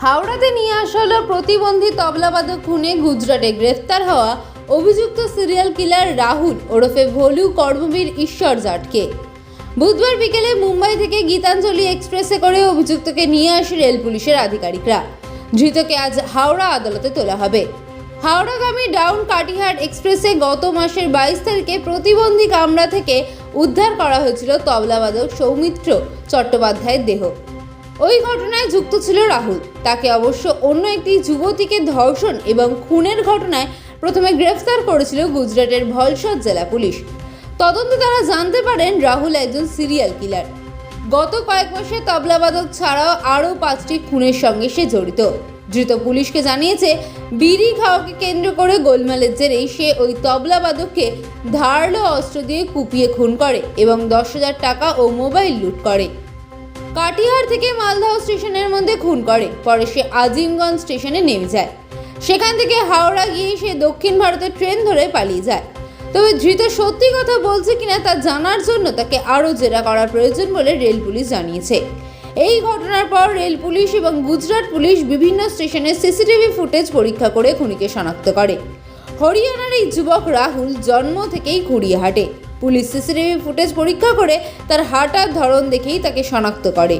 হাওড়াতে নিয়ে আসা হলো প্রতিবন্ধী তবলাবাদক খুনে গুজরাটে গ্রেফতার হওয়া অভিযুক্ত সিরিয়াল কিলার রাহুল ওরফে ভোলু কর্মবীর ঈশ্বর জাটকে। বুধবার বিকেলে মুম্বাই থেকে গীতাঞ্জলি এক্সপ্রেসে করে অভিযুক্তকে নিয়ে আসে রেল পুলিশের আধিকারিকরা। ধৃতকে আজ হাওড়া আদালতে তোলা হবে। হাওড়াগামী ডাউন কাটিহাট এক্সপ্রেসে গত মাসের বাইশ তারিখে প্রতিবন্ধী কামরা থেকে উদ্ধার করা হয়েছিল তবলাবাদক সৌমিত্র চট্টোপাধ্যায়ের দেহ। ওই ঘটনায় যুক্ত ছিল রাহুল। তাকে অবশ্য অন্য একটি যুবতীকে ধর্ষণ এবং খুনের ঘটনায় প্রথমে গ্রেফতার করেছিল গুজরাটের ভলসদ জেলা পুলিশ। তদন্তে তারা জানতে পারেন রাহুল একজন সিরিয়াল কিলার। গত কয়েক মাসে তবলাবাদক ছাড়াও আরও পাঁচটি খুনের সঙ্গে সে জড়িত। ধৃত পুলিশকে জানিয়েছে, বিড়ি খাওয়াকে কেন্দ্র করে গোলমালের জেরেই সে ওই তবলাবাদককে ধারালো অস্ত্র দিয়ে কুপিয়ে খুন করে এবং দশ হাজার টাকা ও মোবাইল লুট করে। কাটিহার থেকে মালদহ স্টেশনের মধ্যে খুন করে, পরে সে আজিমগঞ্জ স্টেশনে নেমে যায়। সেখান থেকে হাওড়া গিয়ে সে দক্ষিণ ভারতের ট্রেন ধরে পালিয়ে যায়। তবে ধৃত সত্যি কথা বলছে কিনা তা জানার জন্য তাকে আরও জেরা করা প্রয়োজন বলে রেল পুলিশ জানিয়েছে। এই ঘটনার পর রেল পুলিশ এবং গুজরাট পুলিশ বিভিন্ন স্টেশনের সিসিটিভি ফুটেজ পরীক্ষা করে খুনিকে শনাক্ত করে। হরিয়ানার এই যুবক রাহুল জন্ম থেকেই খুঁড়িয়ে হাঁটে পুলিশ সিসিটিভি ফুটেজ পরীক্ষা করে তার হাঁটার ধরন দেখেই তাকে শনাক্ত করে।